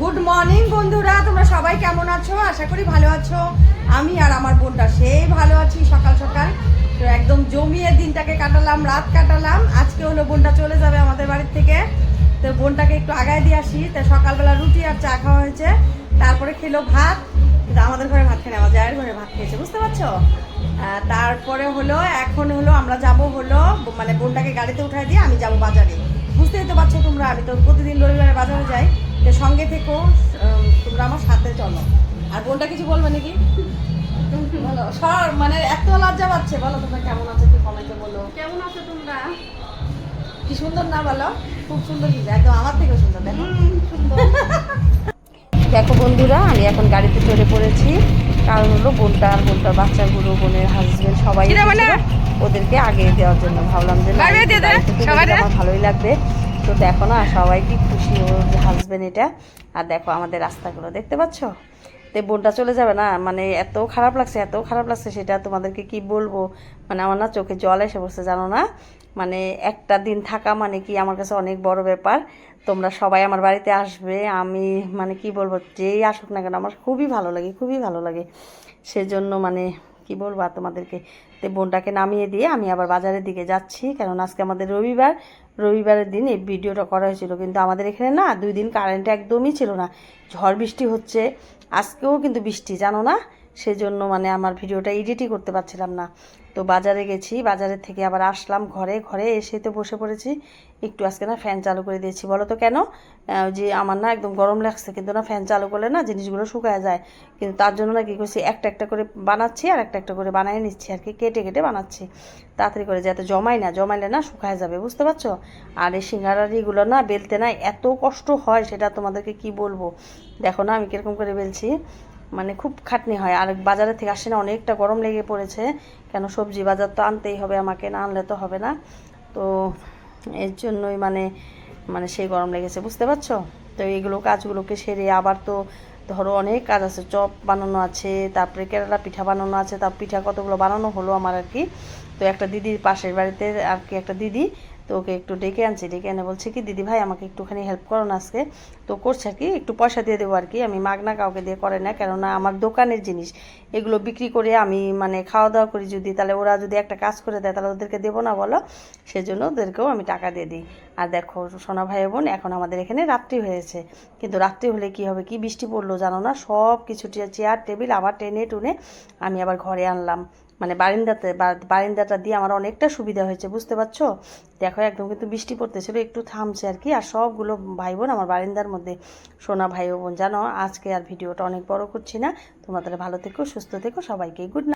Good morning বন্ধুরা। তোমরা সবাই কেমন আছো? আশা করি ভালো আছো। আমি আর আমার বোনটা সেই ভালো আছি সকাল সকাল। তো একদম জমিয়ে দিনটাকে কাটালাম, রাত কাটালাম। আজকে হলো বোনটা চলে যাবে আমাদের বাড়ির থেকে। তো বোনটাকে একটু আগায় দিয়ে আসি। তো সকালবেলা রুটি আর চা খাওয়া হয়েছে। তারপরে খেলো ভাত। কিন্তু আমাদের ঘরে ভাত খেয়ে আমার জায়ের ঘরে ভাত খেয়েছে, বুঝতে পারছ? তারপরে হলো, এখন হলো আমরা যাব হলো মানে বোনটাকে গাড়িতে উঠাই দিয়ে আমি যাব বাজারে। বুঝতেই তো পারছ তোমরা, আমি তো প্রতিদিন রবিবারে বাজারে যাই। সঙ্গে থেকো তোমরা আমার সাথে চলো। আর বোনটা কিছু বলবে নাকি? বলো সর মানে এত লজ্জা পাচ্ছে। বলো তোমরা কেমন আছো একটু কমেন্টে বলো। কেমন আছো তোমরা? কি সুন্দর না বলো? খুব সুন্দর কিন্তু একদম আমার থেকেও সুন্দর দেখো। দেখো বন্ধুরা আমি এখন গাড়িতে চড়ে পড়েছি। কারণ হলো বোনটা আর বোনটার বাচ্চাগুলো বোনের হাজবেন্ড সবাই মানে? ওদেরকে আগে দেওয়ার জন্য ভাবলাম যে আমার ভালোই লাগবে। তো দেখো না, সবাই কি খুশি ওর হাজবেন্ড এটা। আর দেখো আমাদের রাস্তাগুলো, দেখতে পাচ্ছ? তো বোনটা চলে যাবে না? মানে এত খারাপ লাগছে, এত খারাপ লাগছে সেটা তোমাদেরকে কি বলব? মানে আমার না চোখে জল এসে বসে জানো না? মানে একটা দিন থাকা মানে কি আমার কাছে অনেক বড় ব্যাপার। তোমরা সবাই আমার বাড়িতে আসবে, আমি মানে কি বলব, যেই আসুক না কেন, আমার খুবই ভালো লাগে, খুবই ভালো লাগে। সেজন্য মানে কি বলব, আর তোমাদেরকে তো বোনটাকে নামিয়ে দিয়ে আমি আবার বাজারের দিকে যাচ্ছি। কারণ আজকে আমাদের রবিবার, রবিবারের দিন এই ভিডিওটা করা হয়েছিল। কিন্তু আমাদের এখানে না দুই দিন কারেন্ট একদমই ছিল না। ঝড় বৃষ্টি হচ্ছে, আজকেও কিন্তু বৃষ্টি, জানো না? সেজন্য মানে আমার ভিডিওটা এডিটই করতে পারছিলাম না। তো বাজারে গেছি বাজারের থেকে আবার আসলাম ঘরে ঘরে এসে তো বসে পড়েছি। একটু আজকে না ফ্যান চালু করে দিয়েছি। বলো তো কেন যে আমার না একদম গরম লাগছে, কিন্তু না ফ্যান চালু করলে না জিনিসগুলো শুকায় যায়। কিন্তু তার জন্য না কি করছি, একটা একটা করে বানাচ্ছি আর একটা একটা করে বানিয়ে নিচ্ছি আর কি, কেটে কেটে বানাচ্ছি। তাড়াতাড়ি করে যাতে জমাই না, জমাইলে না শুকায় যাবে, বুঝতে পারছ? আর এই সিঙ্গারারিগুলো না বেলতে না এত কষ্ট হয়, সেটা তোমাদেরকে কি বলব? দেখো না আমি কীরকম করে বেলছি। মানে খুব খাটনি হয়। আর বাজারের থেকে আসে না, অনেকটা গরম লেগে পড়েছে। কেন সবজি বাজার তো আনতেই হবে আমাকে, না আনলে তো হবে না। তো এর জন্যই মানে মানে সেই গরম লেগেছে, বুঝতে পারছ? তো এইগুলো কাজগুলোকে সেরে আবার তো ধরো অনেক কাজ আছে, চপ বানানো আছে, তারপরে কেরালা পিঠা বানানো আছে তার পিঠা কতগুলো বানানো হলো আমার আর কি। তো একটা দিদির পাশের বাড়িতে আর কি একটা দিদি তো ওকে একটু ডেকে আনছি, ডেকে এনে বলছে কি, দিদি ভাই, আমাকে একটুখানি হেল্প করো না আজকে। তো করছে আর কি, একটু পয়সা দিয়ে দেবো আর কি। আমি মাগনা কাউকে দিয়ে করে না, কেননা আমার দোকানের জিনিস, এগুলো বিক্রি করে আমি মানে খাওয়া দাওয়া করি যদি, তাহলে ওরা যদি একটা কাজ করে দেয়, তাহলে ওদেরকে দেবো না বলো? সেজন্য ওদেরকেও আমি টাকা দিয়ে দিই। আর দেখো, সোনা ভাই বোন, এখন আমাদের এখানে রাত্রি হয়েছে। কিন্তু রাত্রি হলে কি হবে, কি বৃষ্টি পড়ল জানো না? সব কিছু চেয়ার, টেবিল, আবার টেনে টুনে আমি আবার ঘরে আনলাম। মানে বারিন্দাতে বারিন্দাটা দিয়ে আমার অনেকটা সুবিধা হয়েছে, বুঝতে পারছ? দেখো, একদম কিন্তু বৃষ্টি পড়তেছিল, একটু থামছে আর কি, আর সবগুলো ভাই বোন আমার বারিন্দার মধ্যে। সোনা ভাই বোন জানো, আজকে আর ভিডিওটা অনেক বড় করছি না। তোমরা তাহলে ভালো থেকো, সুস্থ থেকো, সবাইকে গুড